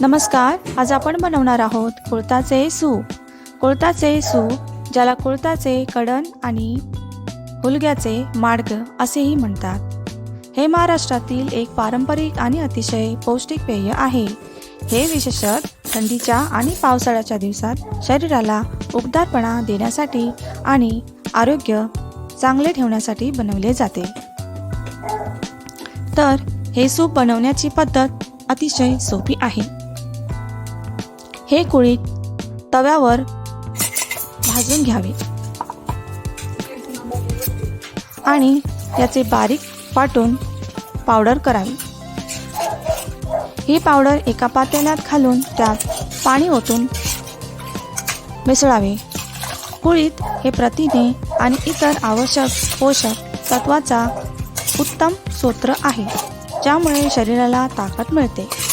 नमस्कार आज आपण बनवणार आहोत कुळताचे सूप कुळताचे सूप ज्याला कुळताचे कडण आणि हुलग्याचे माडग असेही म्हणतात. हे महाराष्ट्रातील एक पारंपरिक आणि अतिशय पौष्टिक पेय आहे. हे विशेषत थंडीच्या आणि पावसाळ्याच्या दिवसात शरीराला उबदारपणा देण्यासाठी आणि आरोग्य चांगले ठेवण्यासाठी बनवले जाते. तर हे सूप बनवण्याची पद्धत अतिशय सोपी आहे. हे कुळीत तव्यावर भाजून घ्यावे. आणि याचे बारीक वाटून पावडर करावी. ही पावडर एका पातेल्यात घालून त्यात पाणी ओतून मिसळावे. कुळीत हे प्रथिने आणि इतर आवश्यक पोषक तत्वाचा उत्तम स्रोत आहे ज्यामुळे शरीराला ताकद मिळते.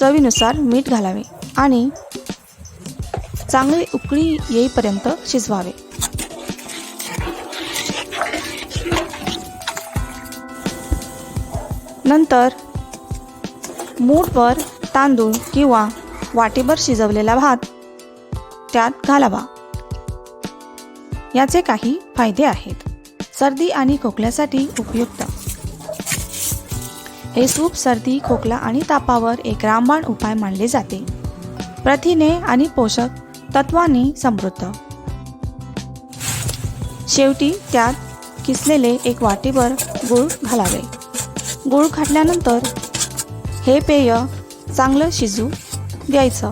चवीनुसार मीठ घालावे आणि चांगली उकळी येईपर्यंत शिजवावे. नंतर मूठभर तांदूळ किंवा वाटीभर शिजवलेला भात त्यात घालावा. याचे काही फायदे आहेत. सर्दी आणि खोकल्यासाठी उपयुक्त. हे सूप सर्दी खोकला आणि तापावर एक रामबाण उपाय मानले जाते. प्रथिने आणि पोषक तत्वांनी समृद्ध. शेवटी त्यात किसलेले एक वाटीभर गूळ घालावे. गूळ घातल्यानंतर हे पेय चांगलं शिजू द्यायचं.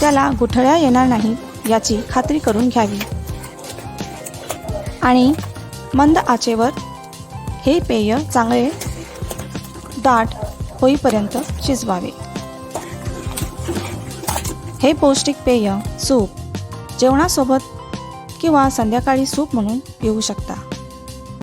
त्याला गुठळ्या येणार नाही याची खात्री करून घ्यावी. आणि मंद आचेवर हे पेय चांगले दाट होईपर्यंत शिजवावे. हे पौष्टिक पेय सूप जेवणासोबत किंवा संध्याकाळी सूप म्हणून पिऊ शकता.